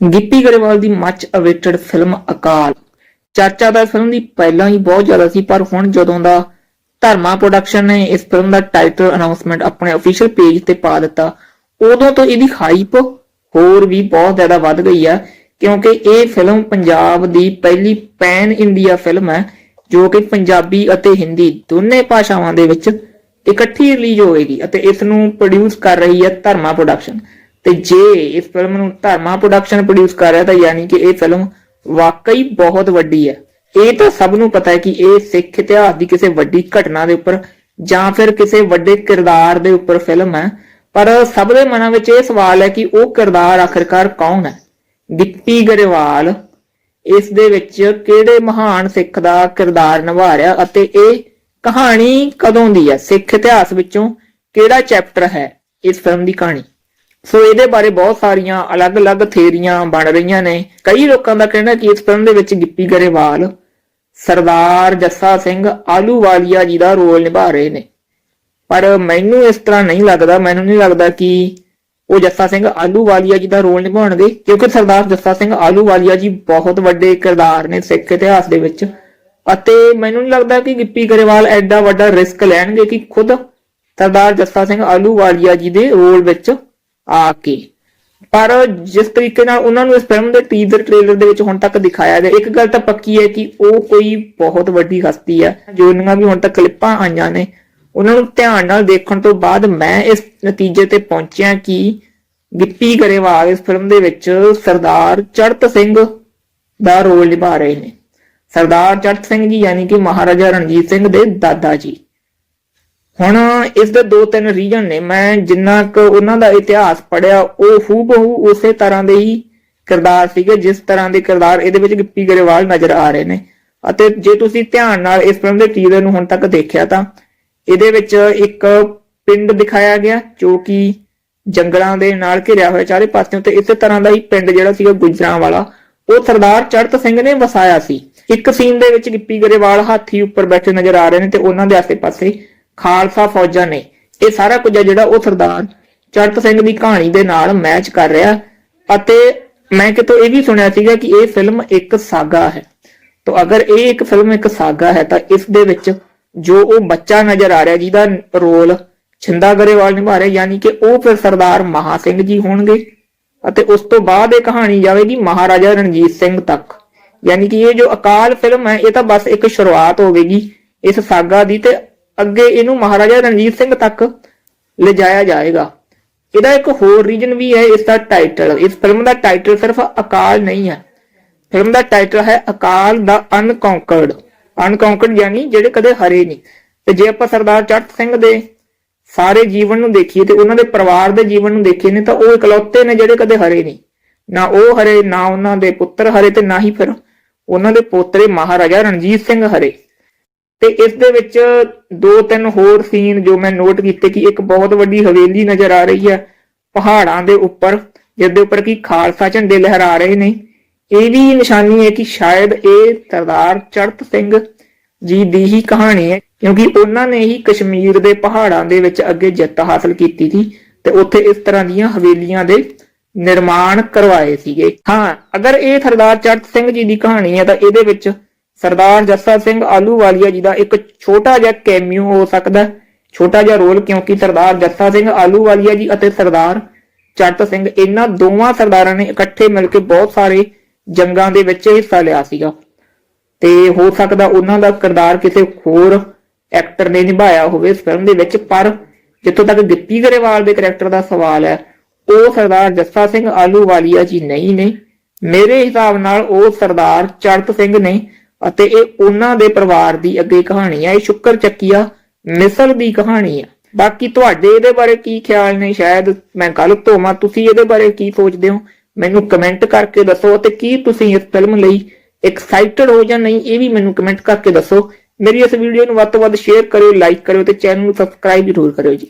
ਗਿੱਪੀ ਗਰੇਵਾਲ ਦੀ much awaited film Akaal. ਚਰਚਾ ਦਾ ਫਿਲਮ ਦੀ ਪਹਿਲਾਂ ਹੀ ਬਹੁਤ ਜ਼ਿਆਦਾ ਸੀ, ਪਰ ਹੁਣ ਜਦੋਂ ਦਾ ਧਰਮਾ ਪ੍ਰੋਡਕਸ਼ਨ ਨੇ ਇਸ ਫਿਲਮ ਦਾ ਟਾਈਟਲ ਅਨਾਉਂਸਮੈਂਟ ਆਪਣੇ ਅਫੀਸ਼ੀਅਲ ਪੇਜ ਤੇ ਪਾ ਦਿੱਤਾ, ਉਦੋਂ ਤੋਂ ਇਹਦੀ ਹਾਈਪ ਹੋਰ ਵੀ ਬਹੁਤ ਜ਼ਿਆਦਾ ਵੱਧ ਗਈ ਹੈ ਕਿਉਂਕਿ ਇਹ ਫਿਲਮ ਪੰਜਾਬ ਦੀ ਪਹਿਲੀ ਪੈਨ ਇੰਡੀਆ ਫਿਲਮ ਹੈ, ਜੋ ਕਿ ਪੰਜਾਬੀ ਅਤੇ ਹਿੰਦੀ ਦੋਨੇ ਭਾਸ਼ਾਵਾਂ ਦੇ ਵਿੱਚ ਇਕੱਠੀ ਰਿਲੀਜ਼ ਹੋਵੇਗੀ ਅਤੇ ਇਸ ਨੂੰ ਪ੍ਰੋਡਿਊਸ ਕਰ ਰਹੀ ਹੈ ਧਰਮਾ ਪ੍ਰੋਡਕਸ਼ਨ ਤੇ ਜੇ ਇਸ ਫਿਲਮ ਨੂੰ ਧਰਮਾ ਪ੍ਰੋਡਕਸ਼ਨ ਪ੍ਰੋਡਿਊਸ ਕਰ ਰਿਹਾ ਤਾਂ ਯਾਨੀ ਕਿ ਇਹ ਫਿਲਮ ਵਾਕਈ ਬਹੁਤ ਵੱਡੀ ਹੈ। ਇਹ ਤਾਂ ਸਭ ਨੂੰ ਪਤਾ ਹੈ ਕਿ ਇਹ ਸਿੱਖ ਇਤਿਹਾਸ ਦੀ ਕਿਸੇ ਵੱਡੀ ਘਟਨਾ ਦੇ ਉੱਪਰ ਜਾਂ ਫਿਰ ਕਿਸੇ ਵੱਡੇ ਕਿਰਦਾਰ ਦੇ ਉੱਪਰ ਫਿਲਮ ਹੈ। ਪਰ ਸਭ ਦੇ ਮਨਾਂ ਵਿੱਚ ਇਹ ਸਵਾਲ ਹੈ ਕਿ ਉਹ ਕਿਰਦਾਰ ਆਖਿਰਕਾਰ ਕੌਣ ਹੈ? ਗਿੱਪੀ ਗਰੇਵਾਲ ਇਸ ਦੇ ਵਿੱਚ ਕਿਹੜੇ ਮਹਾਨ ਸਿੱਖ ਦਾ ਕਿਰਦਾਰ ਨਿਭਾ ਰਿਹਾ ਅਤੇ ਇਹ ਕਹਾਣੀ ਕਦੋਂ ਦੀ ਹੈ? ਸਿੱਖ ਇਤਿਹਾਸ ਵਿੱਚੋਂ ਕਿਹੜਾ ਚੈਪਟਰ ਹੈ ਇਸ ਫਿਲਮ ਦੀ ਕਹਾਣੀ? ਸੋ ਇਹਦੇ ਬਾਰੇ ਬਹੁਤ ਸਾਰੀਆਂ ਅਲੱਗ-ਅਲੱਗ ਥਿਊਰੀਆਂ ਬਣ ਰਹੀਆਂ ਨੇ। ਕਈ ਲੋਕਾਂ ਦਾ ਕਹਿਣਾ ਕਿ ਇਸ ਫਿਲਮ ਦੇ ਵਿੱਚ ਗਿੱਪੀ ਗਰੇਵਾਲ, ਸਰਦਾਰ ਜੱਸਾ ਸਿੰਘ ਆਲੂਵਾਲੀਆ ਜੀ ਦਾ ਰੋਲ ਨਿਭਾ ਰਹੇ ਨੇ। ਪਰ ਮੈਨੂੰ ਇਸ ਤਰ੍ਹਾਂ ਨਹੀਂ ਲੱਗਦਾ, ਮੈਨੂੰ ਨਹੀਂ ਲੱਗਦਾ ਕਿ ਉਹ ਜੱਸਾ ਸਿੰਘ ਆਲੂਵਾਲੀਆ ਜੀ ਦਾ ਰੋਲ ਨਿਭਾਉਣਗੇ, ਕਿਉਂਕਿ ਸਰਦਾਰ ਜੱਸਾ ਸਿੰਘ ਆਲੂਵਾਲੀਆ ਜੀ ਬਹੁਤ ਵੱਡੇ ਕਿਰਦਾਰ ਨੇ ਸਿੱਖ ਇਤਿਹਾਸ ਦੇ ਵਿੱਚ। ਅਤੇ ਮੈਨੂੰ ਨਹੀਂ ਲੱਗਦਾ ਕਿ ਗਿੱਪੀ ਗਰੇਵਾਲ ਐਡਾ ਵੱਡਾ ਰਿਸਕ ਲੈਣਗੇ ਕਿ ਖੁਦ ਸਰਦਾਰ ਜੱਸਾ ਸਿੰਘ ਆਲੂਵਾਲੀਆ ਜੀ ਦੇ ਰੋਲ ਵਿੱਚ ਆ ਕੇ। ਪਰ ਜਿਸ ਤਰੀਕੇ ਨਾਲ ਉਹਨਾਂ ਨੂੰ ਇਸ ਫਿਲਮ ਦੇ ਟੀਜ਼ਰ ਟ੍ਰੇਲਰ ਦੇ ਵਿੱਚ ਹੁਣ ਤੱਕ ਦਿਖਾਇਆ ਗਿਆ, ਇੱਕ ਗੱਲ ਤਾਂ ਪੱਕੀ ਹੈ ਕਿ ਉਹ ਕੋਈ ਬਹੁਤ ਵੱਡੀ ਹਸਤੀ ਹੈ, ਜੋ ਇਹਨਾਂ ਵੀ ਹੁਣ ਤੱਕ ਕਲਿੱਪਾਂ ਆਈਆਂ ਨੇ, ਉਹਨਾਂ ਨੂੰ ਧਿਆਨ ਨਾਲ ਦੇਖਣ ਤੋਂ ਬਾਅਦ ਮੈਂ ਇਸ ਨਤੀਜੇ ਤੇ ਪਹੁੰਚਿਆ ਕਿ ਗਿੱਪੀ ਗਰੇਵਾਲ ਇਸ ਫਿਲਮ ਦੇ ਵਿੱਚ ਸਰਦਾਰ ਚੜਤ ਸਿੰਘ ਦਾ ਰੋਲ ਨਿਭਾ ਰਹੇ ਨੇ। ਸਰਦਾਰ ਚੜਤ ਸਿੰਘ ਜੀ, ਯਾਨੀ ਕਿ ਮਹਾਰਾਜਾ ਰਣਜੀਤ ਸਿੰਘ ਦੇ ਦਾਦਾ ਜੀ। ਹੁਣ ਇਸ ਦੇ ਦੋ ਤਿੰਨ ਰੀਜਨ ਨੇ। ਮੈਂ ਜਿੰਨਾ ਕੁ ਉਹਨਾਂ ਦਾ ਇਤਿਹਾਸ ਪੜਿਆ ਉਹ ਹੂਬਹੂ ਉਸੇ ਤਰ੍ਹਾਂ ਦੇ ਹੀ ਕਿਰਦਾਰ ਸੀਗੇ, ਜਿਸ ਤਰ੍ਹਾਂ ਦੇ ਕਿਰਦਾਰ ਇਹਦੇ ਵਿੱਚ ਗਿੱਪੀ ਗਰੇਵਾਲ ਨਜ਼ਰ ਆ ਰਹੇ ਨੇ। ਅਤੇ ਜੇ ਤੁਸੀਂ ਧਿਆਨ ਨਾਲ ਇਸ ਫਿਲਮ ਦੇ ਟੀਜ਼ਰ ਨੂੰ ਹੁਣ ਤੱਕ ਦੇਖਿਆ ਤਾਂ ਇਹਦੇ ਵਿੱਚ ਇੱਕ ਪਿੰਡ ਦਿਖਾਇਆ ਗਿਆ, ਜੋ ਕਿ ਜੰਗਲਾਂ ਦੇ ਨਾਲ ਘਿਰਿਆ ਹੋਇਆ ਚਾਰੇ ਪਾਸਿਓਂ ਤੇ ਇਸੇ ਤਰ੍ਹਾਂ ਦਾ ਹੀ ਪਿੰਡ ਜਿਹੜਾ ਸੀਗਾ ਗੁਜਰਾਂ ਵਾਲਾ ਉਹ ਸਰਦਾਰ ਚੜਤ ਸਿੰਘ ਨੇ ਵਸਾਇਆ ਸੀ। ਇੱਕ ਸੀਨ ਦੇ ਵਿੱਚ ਗਿੱਪੀ ਗਰੇਵਾਲ ਹਾਥੀ ਉੱਪਰ ਬੈਠੇ ਨਜ਼ਰ ਆ ਰਹੇ ਨੇ ਤੇ ਉਹਨਾਂ ਦੇ ਆਸੇ-ਪਾਸੇ ਖਾਲਸਾ ਫੌਜਾਂ ਨੇ ਇਹ ਸਾਰਾ ਕੁਝ ਹੈ ਜਿਹੜਾ ਉਹ ਸਰਦਾਰ ਚੜਤ ਸਿੰਘ ਦੀ ਕਹਾਣੀ ਦੇ ਨਾਲ ਮੈਚ ਕਰ ਰਿਹਾ ਅਤੇ ਮੈਂ ਕਿਤੋਂ ਇਹ ਵੀ ਸੁਣਿਆ ਸੀਗਾ ਕਿ ਇਹ ਫਿਲਮ ਇੱਕ ਸਾਗਾ ਹੈ। ਤਾਂ ਅਗਰ ਇਹ ਇੱਕ ਫਿਲਮ ਇੱਕ ਸਾਗਾ ਹੈ ਤਾਂ ਇਸ ਦੇ ਵਿੱਚ ਜੋ ਉਹ ਬੱਚਾ ਨਜ਼ਰ ਆ ਰਿਹਾ ਜਿਹਦਾ ਰੋਲ ਛਿੰਦਾ ਗਰੇਵਾਲ ਨਿਭਾ ਰਿਹਾ, ਯਾਨੀ ਕਿ ਉਹ ਫਿਰ ਸਰਦਾਰ ਮਹਾ ਸਿੰਘ ਜੀ ਹੋਣਗੇ ਅਤੇ ਉਸ ਤੋਂ ਬਾਅਦ ਇਹ ਕਹਾਣੀ ਜਾਵੇਗੀ ਮਹਾਰਾਜਾ ਰਣਜੀਤ ਸਿੰਘ ਤੱਕ। ਯਾਨੀ ਕਿ ਇਹ ਜੋ ਅਕਾਲ ਫਿਲਮ ਹੈ, ਇਹ ਤਾਂ ਬਸ ਇੱਕ ਸ਼ੁਰੂਆਤ ਹੋਵੇਗੀ ਇਸ ਸਾਗਾ ਦੀ ਤੇ ਅੱਗੇ ਇਹਨੂੰ ਮਹਾਰਾਜਾ ਰਣਜੀਤ ਸਿੰਘ ਤੱਕ ਲਿਜਾਇਆ ਜਾਏਗਾ। ਇਹਦਾ ਇੱਕ ਹੋਰ ਰੀਜਨ ਵੀ ਹੈ, ਇਸ ਦਾ ਟਾਈਟਲ ਇਸ ਫਿਲਮ ਦਾ ਟਾਈਟਲ ਸਿਰਫ ਅਕਾਲ ਨਹੀਂ ਹੈ। ਫਿਲਮ ਦਾ ਟਾਈਟਲ ਹੈ ਅਕਾਲ ਦਾ ਅਨਕੌਂਕਰਡ ਅਨਕੌਂਕਰਡ ਯਾਨੀ ਜਿਹੜੇ ਕਦੇ ਹਰੇ ਨਹੀਂ। ਤੇ ਜੇ ਆਪਾਂ ਸਰਦਾਰ ਚੜਤ ਸਿੰਘ ਦੇ ਸਾਰੇ ਜੀਵਨ ਨੂੰ ਦੇਖੀਏ ਤੇ ਉਹਨਾਂ ਦੇ ਪਰਿਵਾਰ ਦੇ ਜੀਵਨ ਨੂੰ ਦੇਖੀਏ ਨੇ, ਤਾਂ ਉਹ ਇਕਲੌਤੇ ਨੇ ਜਿਹੜੇ ਕਦੇ ਹਰੇ ਨਹੀਂ। ਨਾ ਉਹ ਹਰੇ, ਨਾ ਉਹਨਾਂ ਦੇ ਪੁੱਤਰ ਹਰੇ ਤੇ ਨਾ ਹੀ ਫਿਰ ਉਹਨਾਂ ਦੇ ਪੋਤਰੇ ਮਹਾਰਾਜਾ ਰਣਜੀਤ ਸਿੰਘ ਹਰੇ। ਤੇ ਇਸ ਦੇ ਵਿੱਚ ਦੋ ਤਿੰਨ ਹੋਰ ਸੀਨ ਜੋ ਮੈਂ ਨੋਟ ਕੀਤੇ ਕਿ ਇੱਕ ਬਹੁਤ ਵੱਡੀ ਹਵੇਲੀ ਨਜ਼ਰ ਆ ਰਹੀ ਹੈ ਪਹਾੜਾਂ ਦੇ ਉੱਪਰ ਜਿਸ ਦੇ ਉੱਪਰ ਕੀ ਖਾਲਸਾ ਝੰਡੇ ਲਹਿਰਾ ਰਹੇ ਨੇ। ਇਹ ਵੀ ਨਿਸ਼ਾਨੀ ਹੈ ਕਿ ਸ਼ਾਇਦ ਇਹ ਸਰਦਾਰ ਚੜਤ ਸਿੰਘ ਜੀ ਦੀ ਹੀ ਕਹਾਣੀ ਹੈ, ਕਿਉਂਕਿ ਉਹਨਾਂ ਨੇ ਹੀ ਕਸ਼ਮੀਰ ਦੇ ਪਹਾੜਾਂ ਦੇ ਵਿੱਚ ਅੱਗੇ ਜਿੱਤ ਹਾਸਲ ਕੀਤੀ ਸੀ ਤੇ ਉੱਥੇ ਇਸ ਤਰ੍ਹਾਂ ਦੀਆਂ ਹਵੇਲੀਆਂ ਦੇ ਨਿਰਮਾਣ ਕਰਵਾਏ ਸੀਗੇ। ਹਾਂ, ਅਗਰ ਇਹ ਸਰਦਾਰ ਚੜਤ ਸਿੰਘ ਜੀ ਦੀ ਕਹਾਣੀ ਹੈ ਤਾਂ ਇਹਦੇ ਵਿੱਚ ਸਰਦਾਰ ਜੱਸਾ ਸਿੰਘ ਆਲੂਵਾਲੀਆ ਜੀ ਦਾ ਇੱਕ ਛੋਟਾ ਜਿਹਾ ਕੈਮਿਓ ਹੋ ਸਕਦਾ ਹੈ। ਛੋਟਾ ਜਿਹਾ ਰੋਲ ਕਿਉਂਕਿ ਸਰਦਾਰ ਜੱਸਾ ਸਿੰਘ ਆਲੂਵਾਲੀਆ ਜੀ ਅਤੇ ਸਰਦਾਰ ਚੜਤ ਸਿੰਘ, ਇਹਨਾਂ ਦੋਵਾਂ ਸਰਦਾਰਾਂ ਨੇ ਇਕੱਠੇ ਮਿਲ ਕੇ ਬਹੁਤ ਸਾਰੇ ਜੰਗਾਂ ਦੇ ਵਿੱਚ ਹਿੱਸਾ ਲਿਆ ਸੀਗਾ ਤੇ ਹੋ ਸਕਦਾ ਉਹਨਾਂ ਦਾ ਕਿਰਦਾਰ ਕਿਸੇ ਹੋਰ ਐਕਟਰ ਨੇ ਨਿਭਾਇਆ ਹੋਵੇ ਇਸ ਫਿਲਮ ਦੇ ਵਿੱਚ, ਪਰ ਜਿੱਥੋਂ ਤੱਕ ਗਿੱਪੀ ਗਰੇਵਾਲ ਦੇ ਕਰੈਕਟਰ ਦਾ ਸਵਾਲ ਹੈ, ਉਹ ਸਰਦਾਰ ਜੱਸਾ ਸਿੰਘ ਆਲੂਵਾਲੀਆ ਜੀ ਨਹੀਂ ਨੇ ਮੇਰੇ ਹਿਸਾਬ ਨਾਲ ਉਹ ਸਰਦਾਰ ਚੜਤ ਸਿੰਘ ਨੇ ਅਤੇ ਇਹ ਉਹਨਾਂ ਦੇ ਪਰਿਵਾਰ ਦੀ ਅੱਗੇ ਕਹਾਣੀ ਆ, ਇਹ ਸ਼ੁਕਰ ਚੱਕੀਆ ਮਿਸਰ ਦੀ ਕਹਾਣੀ ਹੈ ਬਾਕੀ ਤੁਹਾਡੇ ਇਹਦੇ ਬਾਰੇ ਕੀ ਖਿਆਲ ਨੇ? ਸ਼ਾਇਦ ਮੈਂ ਗਲਤ ਹੋਵਾਂ ਤੁਸੀਂ ਇਹਦੇ ਬਾਰੇ ਕੀ ਸੋਚਦੇ ਹੋ? ਮੈਨੂੰ ਕਮੈਂਟ ਕਰਕੇ ਦੱਸੋ ਤੇ ਕੀ ਤੁਸੀਂ ਇਸ ਫਿਲਮ ਲਈ ਐਕਸਾਈਟਡ ਹੋ ਜਾਂ ਨਹੀਂ, ਇਹ ਵੀ ਮੈਨੂੰ ਕਮੈਂਟ ਕਰਕੇ ਦੱਸੋ। ਮੇਰੀ ਇਸ ਵੀਡੀਓ ਨੂੰ ਵੱਧ ਤੋਂ ਵੱਧ ਸ਼ੇਅਰ ਕਰਿਓ ਲਾਈਕ ਕਰਿਓ ਤੇ ਚੈਨਲ ਨੂੰ ਸਬਸਕ੍ਰਾਈਬ ਜ਼ਰੂਰ ਕਰਿਓ ਜੀ।